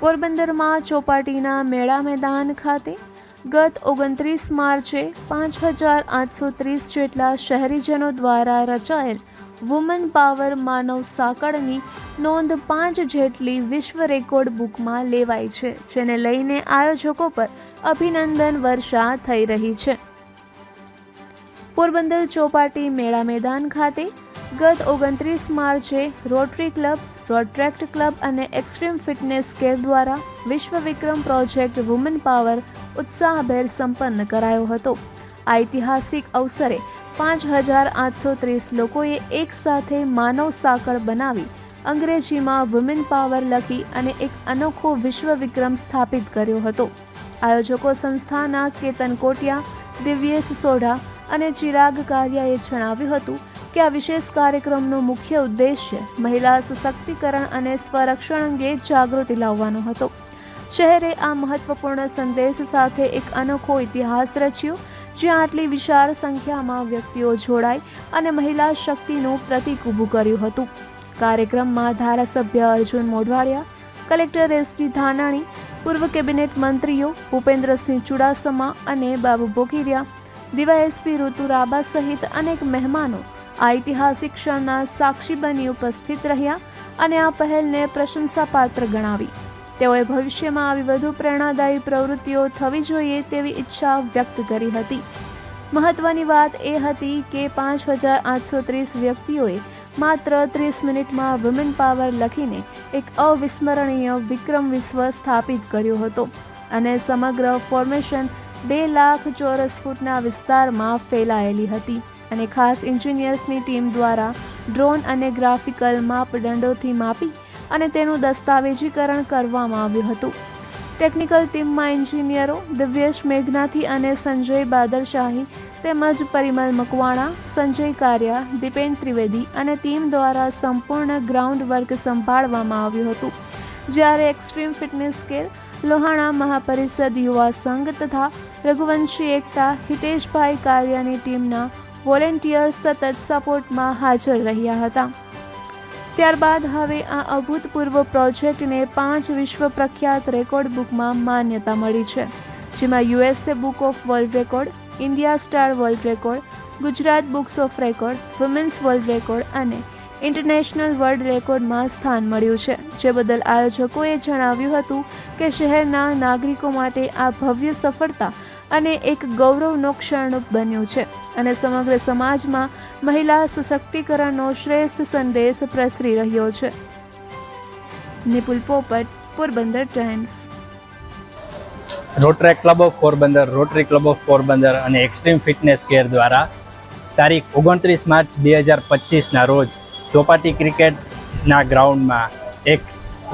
પોરબંદરમાં ચોપાટીના મેળા મેદાન ખાતે ગત ઓગણત્રીસ માર્ચે પાંચ હજાર આઠસો ત્રીસ જેટલા શહેરીજનો દ્વારા રચાયેલ વુમન પાવર માનવ સાંકળની નોંધ પાંચ જેટલી વિશ્વ રેકોર્ડ બુકમાં લેવાઈ છે, જેને લઈને આયોજકો પર અભિનંદન વર્ષા થઈ રહી છે. પોરબંદર ચોપાટી મેળા મેદાન ખાતે ગત ઓગણત્રીસ માર્ચે રોટરી ક્લબ રોટ્રેક્ટ ક્લબ અને એક્સ્ટ્રીમ ફિટનેસ કેર દ્વારા વિશ્વ વિક્રમ પ્રોજેક્ટ વુમન પાવર ઉત્સાહભેર સંપન્ન કરાયો હતો. ઐતિહાસિક અવસરે પાંચ હજાર આઠસો ત્રીસ લોકોએ એકસાથે માનવ સાંકળ બનાવી અંગ્રેજીમાં વુમેન પાવર લખી અને એક અનોખો વિશ્વ વિક્રમ સ્થાપિત કર્યો હતો. આયોજકો સંસ્થાના કેતન કોટિયા, દિવ્યેશ સોઢા અને ચિરાગ કારિયાએ જણાવ્યું હતું કે આ વિશેષ કાર્યક્રમનો મુખ્ય ઉદ્દેશ્ય મહિલા સશક્તિકરણ અને સ્વરક્ષણ અંગે જાગૃતિ લાવવાનો હતો. શહેરે આ મહત્વપૂર્ણ સંદેશ સાથે એક અનોખો ઇતિહાસ રચ્યો, જ્યાં આટલી વિશાળ સંખ્યામાં વ્યક્તિઓ જોડાઈ અને મહિલા શક્તિનું પ્રતીક ઊભું કર્યું હતું. કાર્યક્રમમાં ધારાસભ્ય Arjun Modhwadia, collector S T Dhanani, પૂર્વ કેબિનેટ મંત્રીઓ ભૂપેન્દ્રસિંહ ચુડાસમા અને બાબુ બોકીરિયા એસપી ઋતુ રાબા સહિત અનેક મહેમાનો આ ઐતિહાસિક ક્ષણના સાક્ષી બની ઉપસ્થિત રહ્યા અને આ પહેલને પ્રશંસાપાત્ર ગણાવી. તેઓએ ભવિષ્યમાં આવી વધુ પ્રેરણાદાયી પ્રવૃત્તિઓ થવી જોઈએ તેવી ઈચ્છા વ્યક્ત કરી હતી. મહત્વની વાત એ હતી કે પાંચ હજાર આઠસો ત્રીસ વ્યક્તિઓએ માત્ર ત્રીસ મિનિટમાં વુમેન પાવર લખીને એક અવિસ્મરણીય વિક્રમ વિશ્વ સ્થાપિત કર્યો હતો અને સમગ્ર ફોર્મેશન બે લાખ ચોરસ ફૂટના વિસ્તારમાં ફેલાયેલી હતી. અને ખાસ એન્જિનિયર્સની ટીમ દ્વારા ડ્રોન અને ગ્રાફિકલ માપદંડોથી માપી અને તેનું દસ્તાવેજીકરણ કરવામાં આવ્યું હતું. ટેકનિકલ ટીમમાં એન્જિનિયરો દિવ્યેશ મેઘનાથી અને સંજય બાદરશાહી તેમજ પરિમલ મકવાણા, સંજય કારિયા, દીપેન ત્રિવેદી અને ટીમ દ્વારા સંપૂર્ણ ગ્રાઉન્ડ વર્ક સંભાળવામાં આવ્યું હતું. જ્યારે extreme fitness scale, Lohana Mahaparishad યુવા સંઘ તથા રઘુવંશી એકતા હિતેશભાઈ કારિયાની ટીમના વોલેન્ટિયર્સ સતત સપોર્ટમાં હાજર રહ્યા હતા. ત્યારબાદ હવે આ અભૂતપૂર્વ પ્રોજેક્ટને પાંચ વિશ્વ પ્રખ્યાત રેકોર્ડ બુકમાં માન્યતા મળી છે, જેમાં USA book of world record, India star world record, Gujarat books of record, women's world record અને ઇન્ટરનેશનલ વર્લ્ડ રેકોર્ડમાં સ્થાન મળ્યું છે, જે બદલ આયોજકોએ જણાવ્યું હતું કે શહેરના નાગરિકો માટે આ ભવ્ય સફળતા અને એક ગૌરવનો ક્ષણરૂપ બન્યું છે. અને સમગ્ર સમાજમાં મહિલા સશક્તિકરણનો શ્રેષ્ઠ સંદેશ પ્રસરી રહ્યો છે. Nipul Popat, Porbandar times. Rotaract club of Porbandar, rotary club of Porbandar અને એક્સ્ટ્રીમ ફિટનેસ કેર દ્વારા તારીખ ઓગણત્રીસ માર્ચ બે હજાર પચીસના રોજ ચોપાટી ક્રિકેટના ગ્રાઉન્ડમાં એક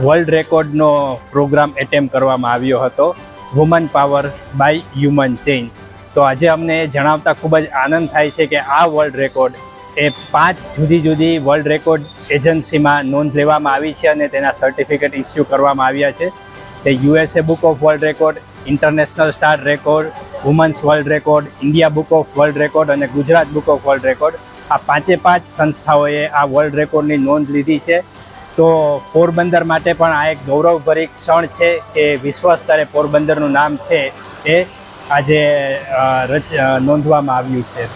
વર્લ્ડ રેકોર્ડનો પ્રોગ્રામ એટેમ્પ કરવામાં આવ્યો હતો. Woman power by human chain તો આજે અમને જણાવતા ખૂબ જ આનંદ થાય છે કે આ વર્લ્ડ રેકોર્ડ એ પાંચ જુદી જુદી વર્લ્ડ રેકોર્ડ એજન્સીમાં નોંધ લેવામાં આવી છે અને તેના સર્ટિફિકેટ ઇસ્યુ કરવામાં આવ્યા છે. તે USA book of world record international star record women's world record India book of world record અને Gujarat book of world record આ પાંચે પાંચ સંસ્થાઓએ આ વર્લ્ડ રેકોર્ડની નોંધ લીધી છે. તો પોરબંદર માટે પણ આ એક ગૌરવભરી ક્ષણ છે કે વિશ્વ સ્તરે પોરબંદરનું નામ છે એ આજે નોંધવામાં આવ્યું છે.